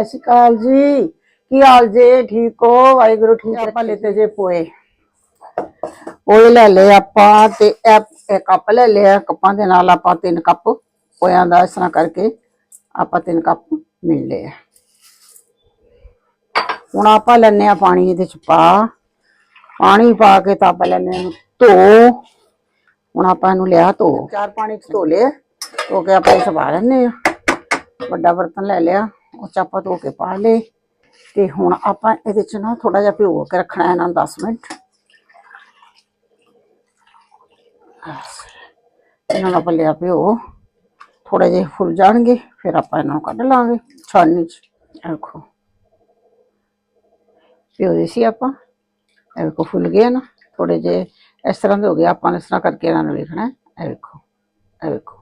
ਸਤਿ ਸ਼੍ਰੀ ਅਕਾਲ ਜੀ। ਕੀ ਹਾਲ ਜੇ? ਠੀਕ ਹੋ? ਵਾਹਿਗੁਰੂ ਠੀਕ ਆਪਾਂ ਲੈਤੇ ਜੇ ਪੋਏ। ਪੋਏ ਲੈ ਲਏ ਆਪਾਂ ਤੇ ਇਹ ਕੱਪ ਲੈ ਲਿਆ। ਕੱਪਾਂ ਦੇ ਨਾਲ ਆਪਾਂ ਤਿੰਨ ਕੱਪ ਪੋਇਆਂ ਦਾ ਇਸ ਤਰ੍ਹਾਂ ਕਰਕੇ ਆਪਾਂ ਤਿੰਨ ਕੱਪ ਮਿਲ ਲਏ ਹੁਣ ਆਪਾਂ ਲੈਣੇ ਆ ਪਾਣੀ ਇਹਦੇ ਚ ਪਾ। ਪਾਣੀ ਪਾ ਕੇ ਤਾਂ ਆਪਾਂ ਲੈਣੇ ਇਹਨੂੰ ਧੋ। ਹੁਣ ਆਪਾਂ ਇਹਨੂੰ ਲਿਆ ਧੋ। ਚਾਰ ਪਾਣੀ ਚ ਧੋ ਲਿਆ ਧੋ ਕੇ ਆਪਾਂ ਇਹ ਸਵਾ ਲੈਣੇ ਆ ਵੱਡਾ ਬਰਤਨ ਲੈ ਲਿਆ। ਉਹ ਚ ਆਪਾਂ ਧੋ ਕੇ ਪਾ ਲਏ। ਤੇ ਹੁਣ ਆਪਾਂ ਇਹਦੇ ਚ ਨਾ ਥੋੜਾ ਜਿਹਾ ਭਿਓ ਕੇ ਰੱਖਣਾ ਇਹਨਾਂ ਨੂੰ 10 ਮਿੰਟ। ਇਹਨਾਂ ਨੂੰ ਆਪਾਂ ਲਿਆ ਭਿਓ। ਥੋੜੇ ਜਿਹੇ ਫੁੱਲ ਜਾਣਗੇ, ਫਿਰ ਆਪਾਂ ਇਹਨਾਂ ਨੂੰ ਕੱਢ ਲਾਂਗੇ ਛਾਨਣੀ ਚ। ਇਹ ਦੇਖੋ। ਭਿਓ ਦੇ ਸੀ ਆਪਾਂ। ਇਹ ਵੇਖੋ ਫੁੱਲ ਗਏ ਨਾ। ਥੋੜੇ ਜਿਹੇ ਇਸ ਤਰ੍ਹਾਂ ਦੇ ਹੋ ਗਏ। ਆਪਾਂ ਇਸ ਤਰ੍ਹਾਂ ਕਰਕੇ ਇਹਨਾਂ ਨੂੰ ਵੇਖਣਾ ਇਹ ਵੇਖੋ ਇਹ ਵੇਖੋ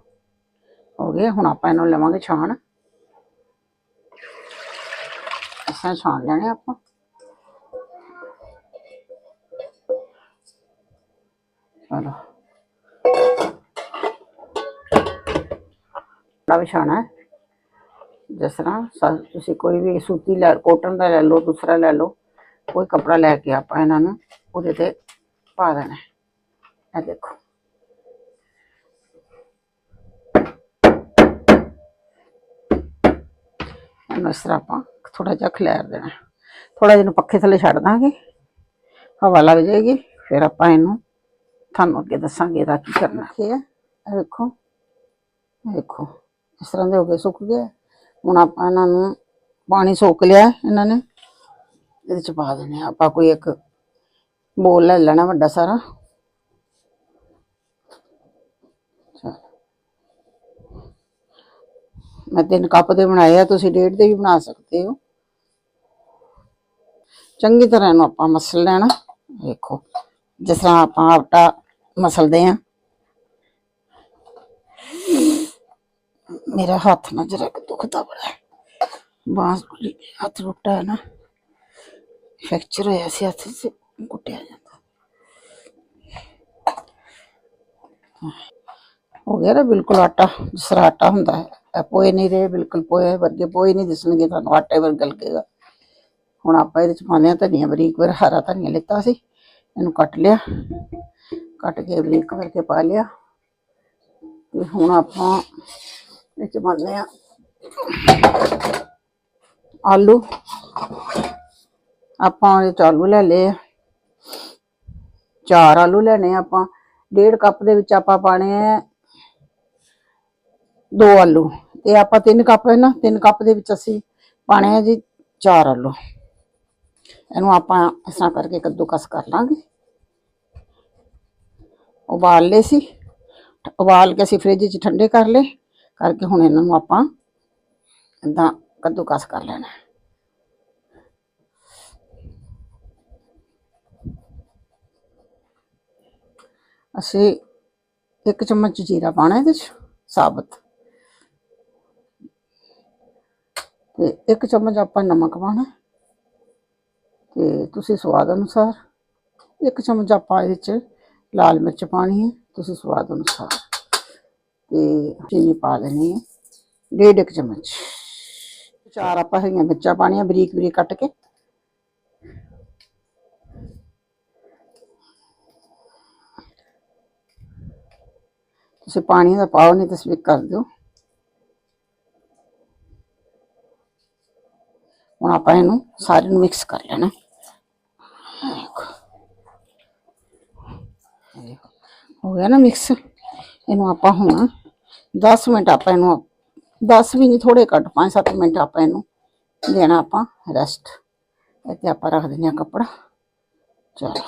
ਹੋ ਗਏ। ਹੁਣ ਆਪਾਂ ਇਹਨੂੰ ਲਵਾਂਗੇ ਛਾਣ। ਅਸਾਂ ਛਾਣ ਲੈਣੇ ਆਪਾਂ ਚਲੋ ਬੜਾ ਵਿਛਾਣਾ ਹੈ ਜਿਸ ਤਰ੍ਹਾਂ ਸਾ- ਤੁਸੀਂ ਕੋਈ ਵੀ ਸੂਤੀ ਲੈ ਕੋਟਨ ਦਾ ਲੈ ਲਓ ਦੂਸਰਾ ਲੈ ਲਓ ਕੋਈ ਕਪੜਾ ਲੈ ਕੇ ਆਪਾਂ ਇਹਨਾਂ ਨੂੰ ਉਹਦੇ ਤੇ ਪਾ ਦੇਣਾ ਹੈ। ਇਹ ਦੇਖੋ ਇਹਨੂੰ ਇਸ ਤਰ੍ਹਾਂ ਆਪਾਂ ਥੋੜਾ ਜਿਹਾ ਖਿਲਾਰ ਦੇਣਾ। ਥੋੜਾ ਜਿਹਾ ਨੂੰ ਪੱਖੇ ਥੱਲੇ ਛੱਡ ਦਾਂਗੇ। ਹਵਾ ਲੱਗ ਜਾਏਗੀ, ਫਿਰ ਆਪਾਂ ਇਹਨੂੰ ਤੁਹਾਨੂੰ ਅੱਗੇ ਦੱਸਾਂਗੇ ਇਹਦਾ ਕੀ ਕਰਨਾ। ਹੈ? ਇਹ ਦੇਖੋ ਦੇਖੋ ਇਸ ਤਰ੍ਹਾਂ ਦੇ ਹੋ ਗਏ, ਸੁੱਕ ਗਏ। ਹੁਣ ਆਪਾਂ ਇਹਨਾਂ ਨੂੰ ਪਾਣੀ ਸੋਕ ਲਿਆ ਇਹਨਾਂ ਨੇ। ਇਹਦੇ ਚ ਪਾ ਦੇਣੇ ਆ। ਆਪਾਂ ਕੋਈ ਇੱਕ ਬੋਲ ਲੈ ਲੈਣਾ ਵੱਡਾ ਸਾਰਾ। ਮੈਂ ਤਿੰਨ ਕੱਪ ਦੇ ਬਣਾਏ ਆ, ਤੁਸੀਂ ਡੇਢ ਦੇ ਵੀ ਬਣਾ ਸਕਦੇ ਹੋ। ਚੰਗੀ ਤਰ੍ਹਾਂ ਇਹਨੂੰ ਆਪਾਂ ਮਸਲ ਲੈਣਾ। ਵੇਖੋ, ਜਿਸ ਤਰ੍ਹਾਂ ਆਪਾਂ ਆਟਾ ਮਸਲਦੇ ਆ ਮੇਰਾ ਹੱਥ ਨਾ ਜਰਾ ਦੁਖਦਾ ਬੜਾ। ਬਾਂਸ ਹੱਥ ਟੁੱਟਾ ਹੈ ਨਾ। ਫ੍ਰੈਕਚਰ ਹੋਇਆ ਸੀ, ਹੱਥ 'ਚ ਕੁੱਟਿਆ ਜਾਂਦਾ। ਹੋ ਗਿਆ ਨਾ ਬਿਲਕੁਲ ਆਟਾ, ਜਿਸ ਤਰ੍ਹਾਂ ਆਟਾ ਹੁੰਦਾ ਹੈ। ਇਹ ਪੋਏ ਨਹੀਂ ਰਹੇ, ਬਿਲਕੁਲ ਪੋਏ ਵਰਗੇ ਪੋਏ ਨਹੀਂ ਦਿਸਣਗੇ ਤੁਹਾਨੂੰ, ਆਟੇ ਵਰਗਾ ਲੱਗੇਗਾ। ਹੁਣ ਆਪਾਂ ਇਹਦੇ ਚ ਪਾਉਂਦੇ ਹਾਂ ਧਨੀਆ ਬਰੀਕ ਵਾਰ ਹਰਾ ਧਨੀਆ ਲਿੱਤਾ ਸੀ, ਇਹਨੂੰ ਕੱਟ ਲਿਆ, ਕੱਟ ਕੇ ਬਰੀਕ ਕਰਕੇ ਪਾ ਲਿਆ। ਤੇ ਹੁਣ ਆਪਾਂ ਇਹ ਚ ਪਾਉਂਦੇ ਹਾਂ ਆਲੂ। ਆਪਾਂ ਇਹ 'ਚ ਆਲੂ ਲੈ ਲਏ ਚਾਰ ਆਲੂ ਲੈਣੇ ਆਪਾਂ, ਡੇਢ ਕੱਪ ਦੇ ਵਿੱਚ ਆਪਾਂ ਪਾਣੇ ਆ ਦੋ ਆਲੂ। ਤੇ ਆਪਾਂ ਤਿੰਨ ਕੱਪ ਹੈ ਨਾ, ਤਿੰਨ ਕੱਪ ਦੇ ਵਿੱਚ ਅਸੀਂ ਪਾਣੇ ਆ ਜੀ ਚਾਰ ਆਲੂ। ਇਹਨੂੰ ਆਪਾਂ ਇਸ ਤਰ੍ਹਾਂ ਕਰਕੇ ਕੱਦੂਕਸ ਕਰ ਲਾਂਗੇ। ਉਬਾਲ ਲਏ ਸੀ। ਉਬਾਲ ਕੇ ਅਸੀਂ ਫ੍ਰਿਜ 'ਚ ਠੰਡੇ ਕਰ ਲਏ। ਕਰਕੇ ਹੁਣ ਇਹਨਾਂ ਨੂੰ ਆਪਾਂ ਏਦਾਂ ਕੱਦੂਕਸ ਕਰ ਲੈਣਾ। ਅਸੀਂ ਇੱਕ ਚਮਚ ਜੀਰਾ ਪਾਣਾ ਇਹਦੇ 'ਚ, ਸਾਬਤ। ਤੇ ਇੱਕ ਚਮਚ ਆਪਾਂ ਨਮਕ ਪਾਣਾ ਤੇ ਤੁਸੀਂ ਸਵਾਦ ਅਨੁਸਾਰ ਇੱਕ ਚਮਚ ਆਪਾਂ ਇਹਦੇ 'ਚ ਲਾਲ ਮਿਰਚ ਪਾਣੀ ਹੈ, ਤੁਸੀਂ ਸਵਾਦ ਅਨੁਸਾਰ ਤੇ ਚੀਨੀ ਪਾ ਦੇਣੀ ਹੈ, ਡੇਢ ਇੱਕ ਚਮਚ। ਚਾਰ ਆਪਾਂ ਹਰੀਆਂ ਮਿਰਚਾਂ ਪਾਣੀਆਂ ਬਰੀਕ ਬਰੀਕ ਕੱਟ ਕੇ। ਤੁਸੀਂ ਪਾਣੀ ਦਾ ਪਾਓ, ਨਹੀਂ ਤਾਂ ਸਵਿਕ ਕਰ ਦਿਓ ਹੁਣ ਆਪਾਂ ਇਹਨੂੰ ਸਾਰੇ ਨੂੰ ਮਿਕਸ ਕਰ ਲੈਣਾ। ਹੋ ਗਿਆ ਨਾ ਮਿਕਸ ਇਹਨੂੰ ਆਪਾਂ ਹੁਣ 10 ਮਿੰਟ ਆਪਾਂ ਇਹਨੂੰ 10 ਵੀ ਨਹੀਂ ਥੋੜੇ ਘੱਟ 5-7 ਮਿੰਟ ਆਪਾਂ ਇਹਨੂੰ ਦੇਣਾ ਆਪਾਂ ਰੈਸਟ ਇੱਥੇ ਆਪਾਂ ਰੱਖ ਦਿੰਦੇ ਹਾਂ ਕੱਪੜਾ। ਚਲੋ।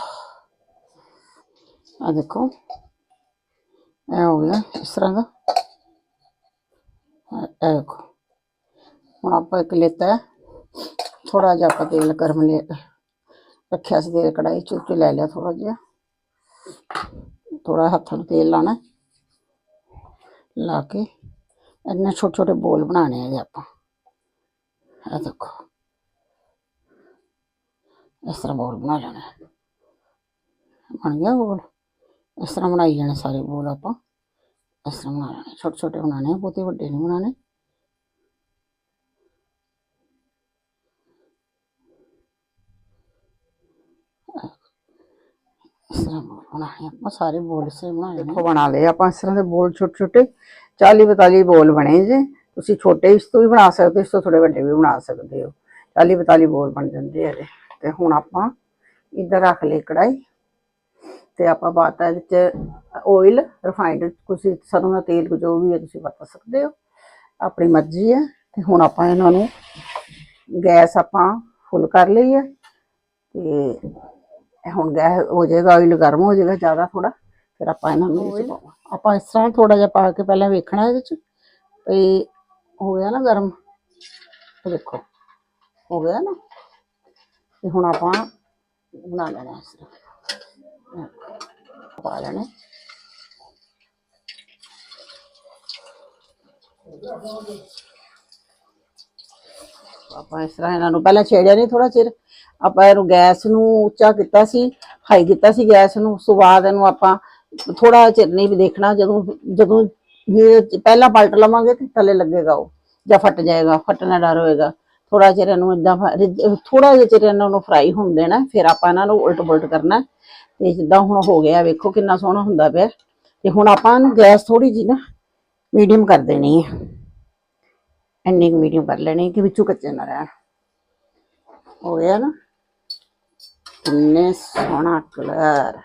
ਆ ਦੇਖੋ। ਇਹ ਹੋ ਗਿਆ ਇਸ ਤਰ੍ਹਾਂ ਦਾ। ਇਹ ਦੇਖੋ। ਹੁਣ ਆਪਾਂ ਇੱਕ ਲੇਤਾ ਥੋੜਾ ਜਿਹਾ ਆਪਾਂ ਤੇਲ ਗਰਮ ਲੈ ਰੱਖਿਆ ਸੀ ਤੇਲ ਕੜਾਈ ਚ ਉੱਤੇ ਲੈ ਲਿਆ ਥੋੜਾ ਜਿਹਾ ਥੋੜਾ ਹੱਥਾਂ ਨੂੰ ਤੇਲ ਲਾਣਾ ਲਾ ਕੇ ਇੰਨੇ ਛੋਟੇ ਛੋਟੇ ਬੋਲ ਬਣਾਣੇ ਆ ਆਪਾਂ ਇਹ ਦੇਖੋ ਇਸ ਤਰ੍ਹਾਂ ਬੋਲ ਬਣਾ ਲੈਣਾ ਹੈ। ਬਣ ਗਿਆ ਬੋਲ ਇਸ ਤਰ੍ਹਾਂ ਬਣਾਈ ਜਾਣੇ ਸਾਰੇ ਬੋਲ ਆਪਾਂ ਇਸ ਤਰ੍ਹਾਂ ਬਣਾ ਲੈਣੇ ਛੋਟੇ ਛੋਟੇ ਬਣਾਣੇ ਬਹੁਤੇ ਵੱਡੇ ਨਹੀਂ ਬਣਾਣੇ ਤਰ੍ਹਾਂ ਆਪਾਂ ਸਾਰੇ ਬੋਲ ਸੇ ਬਣਾਏ ਦੇਖੋ ਬਣਾ ਲਏ। ਆਪਾਂ ਇਸ ਤਰ੍ਹਾਂ ਦੇ ਬੋਲ ਛੋਟੇ ਛੋਟੇ 40 42 ਬੋਲ ਬਣੇ ਜੇ। ਤੁਸੀਂ ਛੋਟੇ ਇਸ ਤੋਂ ਵੀ ਬਣਾ ਸਕਦੇ ਹੋ ਇਸ ਤੋਂ ਥੋੜੇ ਵੱਡੇ ਵੀ ਬਣਾ ਸਕਦੇ ਹੋ। 40 42 ਬੋਲ ਬਣ ਜਾਂਦੇ ਆ ਤੇ ਹੁਣ ਆਪਾਂ ਇੱਧਰ ਰੱਖ ਲਈ ਕੜਾਈ ਤੇ ਆਪਾਂ ਪਾਤਾ ਇਹਦੇ ਚ ਆਇਲ ਰਿਫਾਈਨਡ ਤੁਸੀਂ ਸਰੋਂ ਦਾ ਤੇਲ ਜੋ ਵੀ ਹੈ ਤੁਸੀਂ ਵਰਤ ਸਕਦੇ ਹੋ। ਆਪਣੀ ਮਰਜ਼ੀ ਹੈ। ਤੇ ਹੁਣ ਆਪਾਂ ਇਹਨਾਂ ਨੂੰ ਗੈਸ ਆਪਾਂ ਫੁੱਲ ਕਰ ਲਈ ਹੈ ਤੇ ਇਹ ਹੁਣ ਗੈਸ ਹੋ ਜਾਏਗਾ ਆਇਲ ਗਰਮ ਹੋ ਜਾਏਗਾ ਜ਼ਿਆਦਾ ਥੋੜਾ ਫਿਰ ਆਪਾਂ ਇਹਨਾਂ ਨੂੰ ਵਿੱਚ ਪਾਵਾਂ ਆਪਾਂ ਇਸ ਤਰ੍ਹਾਂ ਥੋੜਾ ਜਿਹਾ ਪਾ ਕੇ ਪਹਿਲਾਂ ਵੇਖਣਾ ਇਹਦੇ ਚ ਵੀ ਹੋ ਗਿਆ ਨਾ ਗਰਮ? ਦੇਖੋ ਹੋ ਗਿਆ ਨਾ? ਤੇ ਹੁਣ ਆਪਾਂ ਬਣਾ ਲੈਣਾ ਇਸ ਤਰ੍ਹਾਂ। ਪਾ ਲੈਣੇ। ਆਪਾਂ ਇਸ ਤਰ੍ਹਾਂ ਇਹਨਾਂ ਨੂੰ ਪਹਿਲਾਂ ਛੇੜਿਆ ਨਹੀਂ ਥੋੜਾ ਚਿਰ। ਆਪਾਂ ਇਹਨੂੰ ਗੈਸ ਨੂੰ ਉੱਚਾ ਕੀਤਾ ਸੀ, ਹਾਈ ਕੀਤਾ ਸੀ ਗੈਸ ਨੂੰ ਸਵਾਦ ਇਹਨੂੰ ਆਪਾਂ ਥੋੜਾ ਚਿਰ ਨਹੀਂ ਵੀ ਦੇਖਣਾ, ਜਦੋਂ ਜਦੋਂ ਵੀ ਪਹਿਲਾਂ ਪਲਟ ਲਵਾਂਗੇ ਤੇ ਥੱਲੇ ਲੱਗੇਗਾ ਉਹ, ਜਾਂ ਫਟ ਜਾਏਗਾ, ਫਟਣ ਡਰ ਹੋਏਗਾ। ਥੋੜਾ ਚਿਰ ਇਹਨੂੰ ਇਦਾਂ ਥੋੜਾ ਜਿਹਾ ਚਿਰ ਇਹਨਾਂ ਨੂੰ ਫਰਾਈ ਹੋਣ ਦੇਣਾ, ਫਿਰ ਆਪਾਂ ਇਹਨਾਂ ਨੂੰ ਉਲਟ ਪੁਲਟ ਕਰਨਾ। ਤੇ ਜਿੱਦਾਂ ਹੁਣ ਹੋ ਗਿਆ, ਵੇਖੋ ਕਿੰਨਾ ਸੋਹਣਾ ਹੁੰਦਾ ਪਿਆ। ਤੇ ਹੁਣ ਆਪਾਂ ਇਹਨੂੰ ਗੈਸ ਥੋੜੀ ਜੀ ਨਾ ਮੀਡੀਅਮ ਕਰ ਦੇਣੀ ਹੈ ਇੰਨੀ ਕੁ ਮੀਡੀਅਮ ਕਰ ਲੈਣੀ ਕਿ ਵਿੱਚੋਂ ਕੱਚੇ ਨਾ ਰਹਿਣ। ਹੋ ਗਿਆ ਨਾ? ਕਿੰਨੇ ਸੋਹਣਾ ਕਲਰ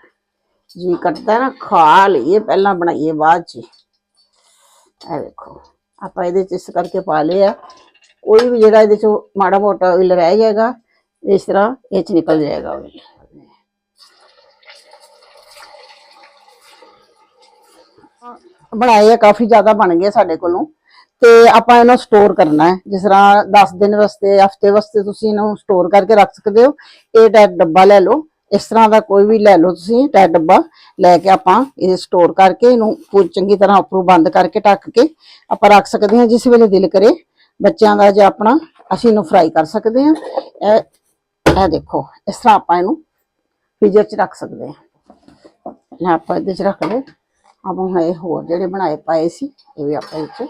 ਜੀ ਕਰਦਾ ਨਾ ਖਾ ਲਈਏ ਪਹਿਲਾਂ ਬਣਾਈਏ ਬਾਅਦ ਚ ਇਹ ਦੇਖੋ ਆਪਾਂ ਇਹਦੇ ਚ ਇਸ ਕਰਕੇ ਪਾ ਲਿਆ ਕੋਈ ਵੀ ਜਿਹੜਾ ਇਹਦੇ ਚ ਮਾੜਾ ਮੋਟਾ oil ਰਹਿ ਜਾਏਗਾ ਇਸ ਤਰ੍ਹਾਂ ਇਹ ਚ ਨਿਕਲ ਜਾਏਗਾ oil ਬਣਾਏ ਆ ਕਾਫੀ ਜ਼ਿਆਦਾ ਬਣ ਗਏ ਸਾਡੇ ਕੋਲੋਂ ਤੇ ਆਪਾਂ ਇਹਨੂੰ ਸਟੋਰ ਕਰਨਾ ਹੈ। ਜਿਸ ਤਰ੍ਹਾਂ 10 ਦਿਨ ਵਾਸਤੇ, ਹਫ਼ਤੇ ਵਾਸਤੇ ਤੁਸੀਂ ਇਹਨੂੰ ਸਟੋਰ ਕਰਕੇ ਰੱਖ ਸਕਦੇ ਹੋ। ਇਹ ਟਾਈਪ ਡੱਬਾ ਲੈ ਲਓ। ਇਸ ਤਰ੍ਹਾਂ ਦਾ ਕੋਈ ਵੀ ਲੈ ਲਓ ਤੁਸੀਂ ਟਾਈਪ ਡੱਬਾ। ਲੈ ਕੇ ਆਪਾਂ ਇਹ ਸਟੋਰ ਕਰਕੇ ਇਹਨੂੰ ਪੂਰੀ ਚੰਗੀ ਤਰ੍ਹਾਂ ਉੱਪਰੋਂ ਬੰਦ ਕਰਕੇ ਢੱਕ ਕੇ ਆਪਾਂ ਰੱਖ ਸਕਦੇ ਹਾਂ, ਜਿਸ ਵੇਲੇ ਦਿਲ ਕਰੇ। ਬੱਚਿਆਂ ਦਾ ਜੇ ਆਪਣਾ, ਅਸੀਂ ਇਹਨੂੰ ਫਰਾਈ ਕਰ ਸਕਦੇ ਹਾਂ। ਇਹ ਇਹ ਦੇਖੋ, ਇਸ ਤਰ੍ਹਾਂ ਆਪਾਂ ਇਹਨੂੰ ਫ੍ਰੀਜ਼ਰ 'ਚ ਰੱਖ ਸਕਦੇ ਹਾਂ। ਆਪਾਂ ਇਹਦੇ 'ਚ ਰੱਖ ਲਏ। ਆਪਾਂ ਹੁਣ ਇਹ ਹੋਰ ਜਿਹੜੇ ਬਣਾਏ ਪਾਏ ਸੀ, ਇਹ ਵੀ ਆਪਾਂ ਇਹ 'ਚ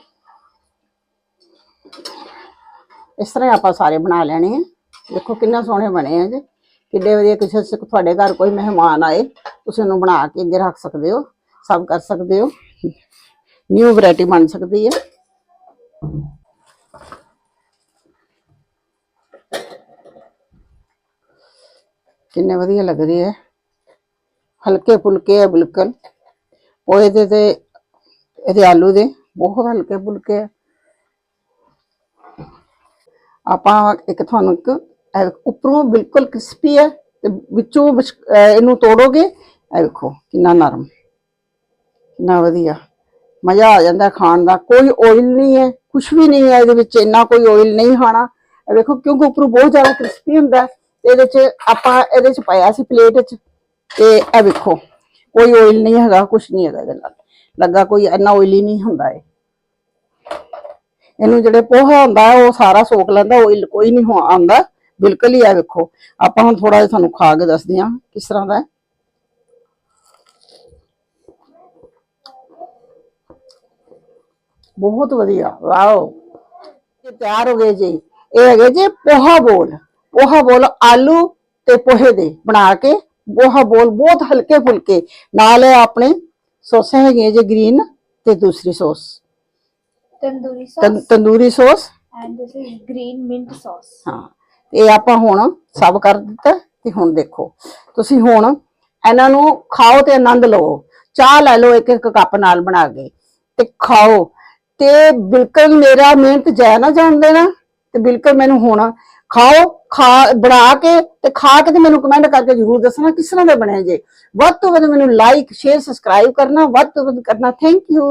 ਇਸ ਤਰ੍ਹਾਂ ਹੀ ਆਪਾਂ ਸਾਰੇ ਬਣਾ ਲੈਣੇ ਆ। ਦੇਖੋ ਕਿੰਨਾ ਸੋਹਣੇ ਬਣੇ ਆ ਜੀ। ਕਿੱਡੇ ਵਧੀਆ ਕਿਸੇ ਤੁਹਾਡੇ ਘਰ ਕੋਈ ਮਹਿਮਾਨ ਆਏ, ਤੁਸੀਂ ਉਹਨੂੰ ਬਣਾ ਕੇ ਅੱਗੇ ਰੱਖ ਸਕਦੇ ਹੋ, ਸਭ ਕਰ ਸਕਦੇ ਹੋ। ਨਿਊ ਵੈਰਾਈਟੀ ਬਣ ਸਕਦੀ ਹੈ ਕਿੰਨੇ ਵਧੀਆ ਲੱਗ ਰਹੇ ਹੈ ਹਲਕੇ ਫੁਲਕੇ ਹੈ ਬਿਲਕੁਲ। ਉਹ ਇਹਦੇ ਤੇ, ਇਹਦੇ ਆਲੂ ਦੇ ਬਹੁਤ ਹਲਕੇ ਫੁਲਕੇ ਹੈ ਆਪਾਂ ਇੱਕ ਤੁਹਾਨੂੰ ਇੱਕ ਉੱਪਰੋਂ ਬਿਲਕੁਲ ਕ੍ਰਿਸਪੀ ਹੈ ਤੇ ਵਿੱਚੋਂ ਵਿਚ- ਇਹਨੂੰ ਤੋੜੋਗੇ, ਇਹ ਵੇਖੋ ਕਿੰਨਾ ਨਰਮ, ਕਿੰਨਾ ਵਧੀਆ। ਮਜ਼ਾ ਆ ਜਾਂਦਾ ਖਾਣ ਦਾ, ਕੋਈ ਆਇਲ ਨਹੀਂ ਹੈ ਕੁਝ ਵੀ ਨਹੀਂ ਹੈ ਇਹਦੇ ਵਿੱਚ, ਇੰਨਾ ਕੋਈ ਆਇਲ ਨਹੀਂ ਖਾਣਾ। ਇਹ ਵੇਖੋ ਕਿਉਂਕਿ ਉੱਪਰੋਂ ਬਹੁਤ ਜ਼ਿਆਦਾ ਕ੍ਰਿਸਪੀ ਹੁੰਦਾ ਤੇ ਇਹਦੇ ਚ ਆਪਾਂ ਇਹਦੇ ਚ ਪਾਇਆ ਸੀ ਪਲੇਟ ਚ, ਤੇ ਇਹ ਵੇਖੋ ਕੋਈ ਆਇਲ ਨਹੀਂ ਹੈਗਾ ਕੁਝ ਨਹੀਂ ਹੈਗਾ ਇਹਦੇ ਨਾਲ। ਲੱਗਾ ਕੋਈ ਇੰਨਾ ਆਇਲੀ ਨਹੀਂ ਹੁੰਦਾ ਇਹ। ਇਹਨੂੰ ਜਿਹੜੇ ਪੋਹਾ ਹੁੰਦਾ ਉਹ ਸਾਰਾ ਸੋਕ ਲੈਂਦਾ ਆਇਲ ਕੋਈ ਨਹੀਂ ਹੋ- ਆਉਂਦਾ। ਬਿਲਕੁਲ ਹੀ ਆ ਵੇਖੋ। ਆਪਾਂ ਹੁਣ ਥੋੜਾ ਜਿਹਾ ਤੁਹਾਨੂੰ ਖਾ ਕੇ ਦੱਸਦੇ ਹਾਂ ਕਿਸ ਤਰ੍ਹਾਂ ਦਾ ਹੈ। ਬਹੁਤ ਵਧੀਆ। ਵਾਓ। ਇਹ ਤਿਆਰ ਹੋ ਗਏ ਜੀ। ਇਹ ਹੈਗੇ ਜੀ ਪੋਹਾ ਬੋਲ। ਪੋਹਾ ਬੋਲ ਆਲੂ ਤੇ ਪੋਹੇ ਦੇ ਬਣਾ ਕੇ, ਪੋਹਾ ਬੋਲ ਬਹੁਤ ਹਲਕੇ ਫੁਲਕੇ ਨਾਲ ਆਪਣੇ ਸੌਸਾਂ ਹੈਗੀਆਂ ਜੀ ਗ੍ਰੀਨ ਤੇ ਦੂਸਰੀ sauce. Sauce ਤੰ- tandoori sauce? and this is green mint sauce. ਹਾਂ ਤੇ ਇਹ ਆਪਾਂ ਹੁਣ ਸਭ ਕਰ ਦਿੱਤਾ ਤੇ ਹੁਣ ਦੇਖੋ। ਤੁਸੀਂ ਹੁਣ ਇਹਨਾਂ ਨੂੰ ਖਾਓ ਤੇ ਆਨੰਦ ਲਓ ਚਾਹ ਲੈ ਲਓ ਇੱਕ ਇੱਕ ਕੱਪ ਨਾਲ ਬਣਾ ਕੇ ਤੇ ਖਾਓ। ਤੇ ਬਿਲਕੁਲ ਮੇਰਾ ਮਿਹਨਤ ਜਾਇਆ ਨਾ ਜਾਣ ਦੇਣਾ। ਤੇ ਬਿਲਕੁਲ ਮੈਨੂੰ ਹੁਣ ਖਾਓ ਖਾ ਬਣਾ ਕੇ ਤੇ ਖਾ ਕੇ ਤੇ ਮੈਨੂੰ ਕਮੈਂਟ ਕਰਕੇ ਜ਼ਰੂਰ ਦੱਸਣਾ ਕਿਸ ਤਰ੍ਹਾਂ ਦੇ ਬਣੇ ਜੇ। ਵੱਧ ਤੋਂ ਵੱਧ ਮੈਨੂੰ ਲਾਈਕ ਸ਼ੇਅਰ ਸਬਸਕ੍ਰਾਈਬ ਕਰਨਾ। ਵੱਧ ਤੋਂ ਵੱਧ ਕਰਨਾ। Thank you